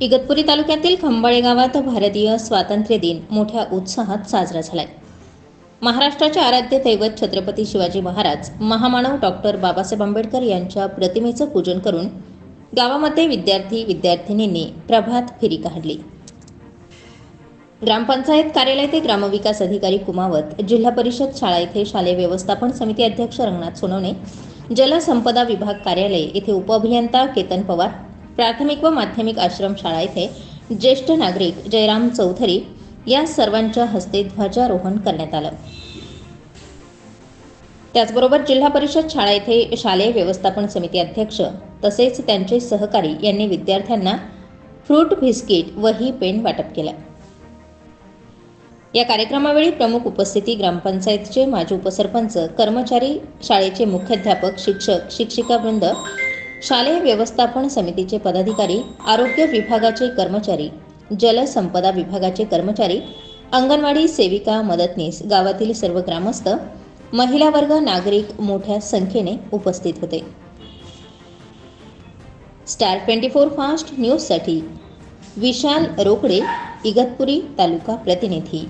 इगतपुरी तालुक्यातील खंबाळे गावात भारतीय स्वातंत्र्य दिन मोठ्या उत्साहात साजरा झालाय. महाराष्ट्राचे आराध्य दैवत छत्रपती शिवाजी महाराज महामानव डॉक्टर बाबासाहेब आंबेडकर यांच्या प्रतिमेचं पूजन करून गावामध्ये विद्यार्थी विद्यार्थिनींनी प्रभात फेरी काढली. ग्रामपंचायत कार्यालय ते ग्रामविकास अधिकारी कुमावत जिल्हा परिषद शाळा येथे शालेय व्यवस्थापन समिती अध्यक्ष रंगनाथ सोनवणे जलसंपदा विभाग कार्यालय येथे उपअभियंता केतन पवार प्राथमिक व माध्यमिक आश्रम शाळा येथे ज्येष्ठ नागरिक जयराम चौधरी या सर्वांच्या हस्ते ध्वजारोहण करण्यात आलं. त्याचबरोबर जिल्हा परिषद शाळा येथे शालेय व्यवस्थापन समिती अध्यक्ष तसेच त्यांचे सहकारी यांनी विद्यार्थ्यांना फ्रूट बिस्किट वही पेन वाटप केलं. या कार्यक्रमावेळी प्रमुख उपस्थिती ग्रामपंचायतचे माजी उपसरपंच कर्मचारी शाळेचे मुख्याध्यापक शिक्षक शिक्षिकावृंद शालेय व्यवस्थापन समितीचे पदाधिकारी आरोग्य विभागाचे कर्मचारी जलसंपदा विभागाचे कर्मचारी अंगणवाडी सेविका मदतनीस गावातील सर्व ग्रामस्थ महिला वर्ग नागरिक मोठ्या संख्येने उपस्थित होते. स्टार ट्वेंटी फोर फास्ट न्यूजसाठी विशाल रोकडे इगतपुरी तालुका प्रतिनिधी.